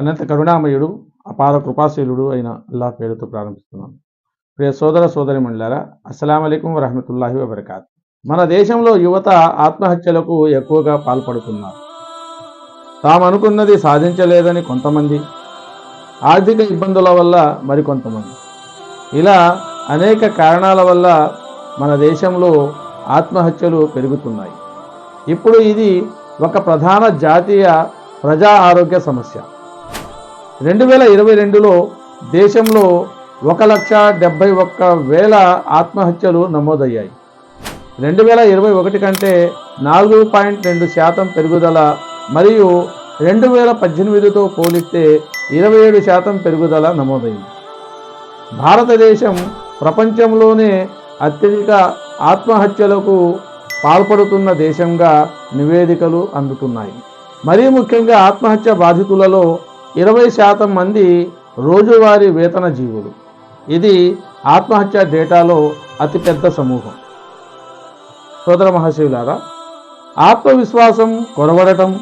అనంత కరుణామయుడు అపార కృపాశీలుడు అయిన అల్లా పేరుతో ప్రారంభిస్తున్నాను ప్రియ సోదర సోదరి మండలారా అస్సలం అయికం వరహమతుల్లాహి వబర్కాత్. మన దేశంలో యువత ఆత్మహత్యలకు ఎక్కువగా పాల్పడుతున్నారు. తాము అనుకున్నది సాధించలేదని కొంతమంది ఆర్థిక ఇబ్బందుల వల్ల మరికొంతమంది. ఇలా అనేక కారణాల వల్ల మన దేశంలో ఆత్మహత్యలు పెరుగుతున్నాయి. ఇప్పుడు ఇది ఒక ప్రధాన జాతీయ ప్రజా ఆరోగ్య సమస్య. రెండు వేల ఇరవై రెండులో దేశంలో ఒక లక్ష డెబ్బై ఒక్క వేల ఆత్మహత్యలు నమోదయ్యాయి. రెండు వేల ఇరవై ఒకటి కంటే నాలుగు పాయింట్ రెండు శాతం పెరుగుదల మరియు రెండు వేల పద్దెనిమిదితో పోలిస్తే ఇరవై ఏడు శాతం పెరుగుదల నమోదైంది. భారతదేశం ప్రపంచంలోనే అత్యధిక ఆత్మహత్యలకు పాల్పడుతున్న దేశంగా నివేదికలు అందుతున్నాయి. మరీ ముఖ్యంగా ఆత్మహత్య బాధితులలో ఇరవై శాతం మంది రోజువారీ వేతన జీవులు. ఇది ఆత్మహత్య డేటాలో అతిపెద్ద సమూహం. సోదర మహాశివులారా ఆత్మవిశ్వాసం కొరవడటం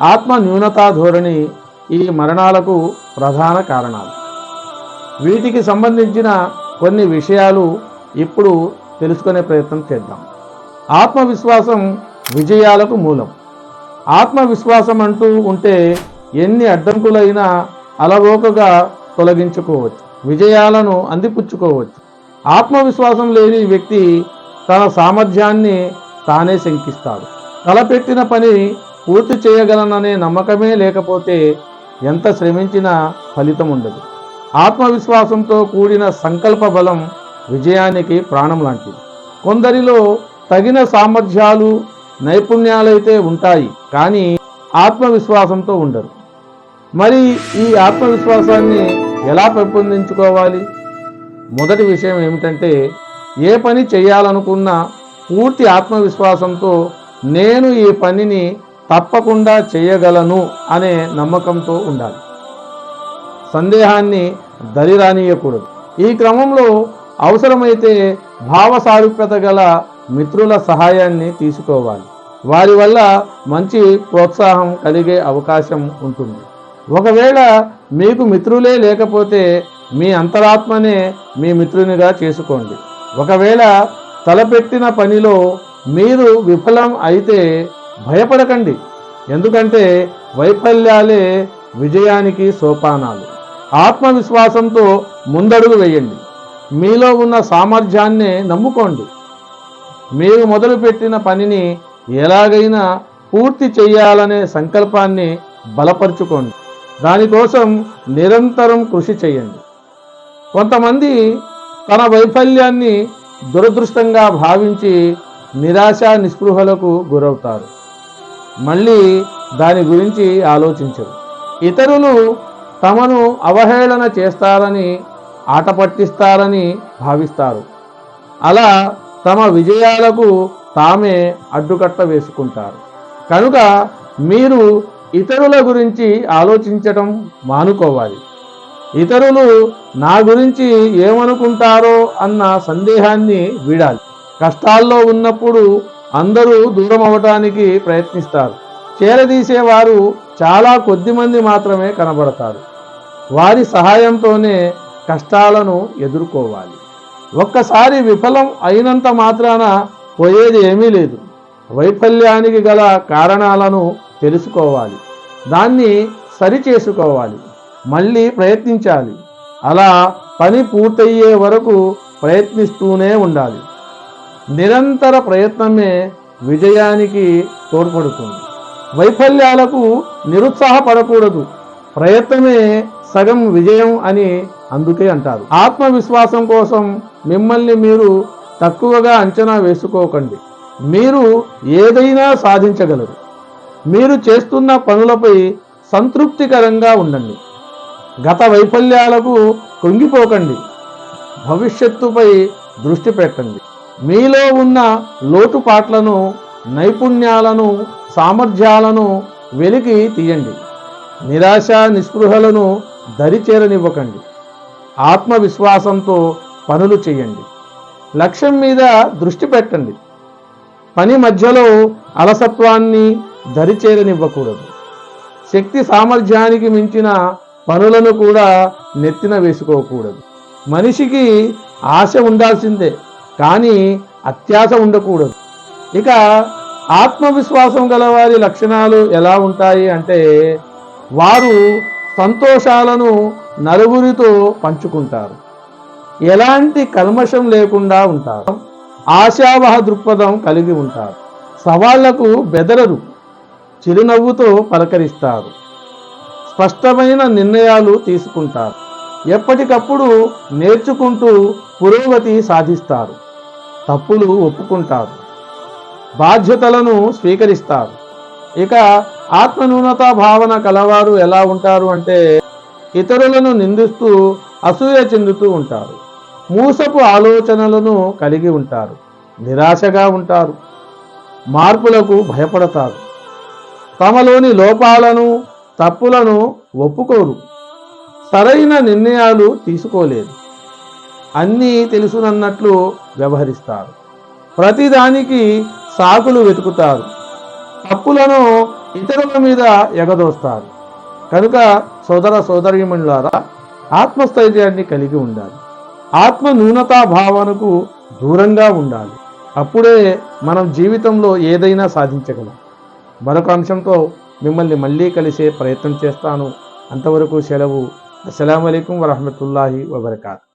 ఆత్మ న్యూనతా ధోరణి ఈ మరణాలకు ప్రధాన కారణాలు. వీటికి సంబంధించిన కొన్ని విషయాలు ఇప్పుడు తెలుసుకునే ప్రయత్నం చేద్దాం. ఆత్మవిశ్వాసం విజయాలకు మూలం. ఆత్మవిశ్వాసం అంటూ ఉంటే ఎన్ని అడ్డంకులైనా అలవోకగా తొలగించుకోవచ్చు విజయాలను అందిపుచ్చుకోవచ్చు. ఆత్మవిశ్వాసం లేని వ్యక్తి తన సామర్థ్యాన్ని తానే శంకిస్తాడు. తలపెట్టిన పని పూర్తి చేయగలననే నమ్మకమే లేకపోతే ఎంత శ్రమించినా ఫలితం ఉండదు. ఆత్మవిశ్వాసంతో కూడిన సంకల్ప బలం విజయానికి ప్రాణం లాంటిది. కొందరిలో తగిన సామర్థ్యాలు నైపుణ్యాలైతే ఉంటాయి కానీ ఆత్మవిశ్వాసంతో ఉండరు. మరి ఈ ఆత్మవిశ్వాసాన్ని ఎలా పెంపొందించుకోవాలి? మొదటి విషయం ఏమిటంటే ఏ పని చేయాలనుకున్నా పూర్తి ఆత్మవిశ్వాసంతో నేను ఈ పనిని తప్పకుండా చేయగలను అనే నమ్మకంతో ఉండాలి. సందేహాన్ని దరిరానియకూడదు. ఈ క్రమంలో అవసరమైతే భావసారూప్యత గల మిత్రుల సహాయాన్ని తీసుకోవాలి. వారి వల్ల మంచి ప్రోత్సాహం కలిగే అవకాశం ఉంటుంది. ఒకవేళ మీకు మిత్రులే లేకపోతే మీ అంతరాత్మనే మీ మిత్రునిగా చేసుకోండి. ఒకవేళ తలపెట్టిన పనిలో మీరు విఫలం అయితే భయపడకండి. ఎందుకంటే వైఫల్యాలే విజయానికి సోపానాలు. ఆత్మవిశ్వాసంతో ముందడుగు వేయండి. మీలో ఉన్న సామర్థ్యాన్ని నమ్ముకోండి. మీరు మొదలుపెట్టిన పనిని ఎలాగైనా పూర్తి చేయాలనే సంకల్పాన్ని బలపరుచుకోండి. దానికోసం నిరంతరం కృషి చేయండి. కొంతమంది తన వైఫల్యాన్ని దురదృష్టంగా భావించి నిరాశ నిస్పృహలకు గురవుతారు. మళ్ళీ దాని గురించి ఆలోచించరు. ఇతరులు తమను అవహేళన చేస్తారని ఆట పట్టిస్తారని భావిస్తారు. అలా తమ విజయాలకు తామే అడ్డుకట్ట వేసుకుంటారు. కనుక మీరు ఇతరుల గురించి ఆలోచించటం మానుకోవాలి. ఇతరులు నా గురించి ఏమనుకుంటారో అన్న సందేహాన్ని వీడాలి. కష్టాల్లో ఉన్నప్పుడు అందరూ దూరం అవటానికి ప్రయత్నిస్తారు. చేరదీసేవారు చాలా కొద్ది మంది మాత్రమే కనబడతారు. వారి సహాయంతోనే కష్టాలను ఎదుర్కోవాలి. ఒక్కసారి విఫలం అయినంత మాత్రాన పోయేది ఏమీ లేదు. వైఫల్యానికి గల కారణాలను తెలుసుకోవాలి. దాన్ని సరిచేసుకోవాలి మళ్ళీ ప్రయత్నించాలి. అలా పని పూర్తయ్యే వరకు ప్రయత్నిస్తూనే ఉండాలి. నిరంతర ప్రయత్నమే విజయానికి తోడ్పడుతుంది. వైఫల్యాలకు నిరుత్సాహపడకూడదు. ప్రయత్నమే సగం విజయం అని అందుకే అంటారు. ఆత్మవిశ్వాసం కోసం మిమ్మల్ని మీరు తక్కువగా అంచనా వేసుకోకండి. మీరు ఏదైనా సాధించగలరు. మీరు చేస్తున్న పనులపై సంతృప్తికరంగా ఉండండి. గత వైఫల్యాలకు కుంగిపోకండి. భవిష్యత్తుపై దృష్టి పెట్టండి. మీలో ఉన్న లోటుపాట్లను నైపుణ్యాలను సామర్థ్యాలను వెలికి తీయండి. నిరాశ నిస్పృహలను దరిచేరనివ్వకండి. ఆత్మవిశ్వాసంతో పనులు చేయండి. లక్ష్యం మీద దృష్టి పెట్టండి. పని మధ్యలో అలసత్వాన్ని దరిచేరనివ్వకూడదు. శక్తి సామర్థ్యానికి మించిన పనులను కూడా నెత్తిన వేసుకోకూడదు. మనిషికి ఆశ ఉండాల్సిందే కానీ అత్యాశ ఉండకూడదు. ఇక ఆత్మవిశ్వాసం గల వారి లక్షణాలు ఎలా ఉంటాయి అంటే వారు సంతోషాలను నలుగురితో పంచుకుంటారు. ఎలాంటి కల్మషం లేకుండా ఉంటారు. ఆశావహ దృక్పథం కలిగి ఉంటారు. సవాళ్ళకు బెదరరు. చిరునవ్వుతో పలకరిస్తారు. స్పష్టమైన నిర్ణయాలు తీసుకుంటారు. ఎప్పటికప్పుడు నేర్చుకుంటూ పురోగతి సాధిస్తారు. తప్పులు ఒప్పుకుంటారు. బాధ్యతలను స్వీకరిస్తారు. ఇక ఆత్మన్యూనత భావన కలవారు ఎలా ఉంటారు అంటే ఇతరులను నిందిస్తూ అసూయ చెందుతూ ఉంటారు. మూసపు ఆలోచనలను కలిగి ఉంటారు. నిరాశగా ఉంటారు. మార్పులకు భయపడతారు. తమలోని లోపాలను తప్పులను ఒప్పుకోరు. సరైన నిర్ణయాలు తీసుకోలేదు అన్నీ తెలుసునన్నట్లు వ్యవహరిస్తారు. ప్రతిదానికి సాకులు వెతుకుతారు. తప్పులను ఇతరుల మీద ఎగదోస్తారు. కనుక సోదర సోదరీమణులారా ఆత్మస్థైర్యాన్ని కలిగి ఉండాలి. ఆత్మ న్యూనతా భావనకు దూరంగా ఉండాలి. అప్పుడే మనం జీవితంలో ఏదైనా సాధించగలం. మరొక అంశంతో మిమ్మల్ని మళ్ళీ కలిసే ప్రయత్నం చేస్తాను. అంతవరకు సెలవు. అస్సలం వరహమతుల్లాహి వబర్కాత్.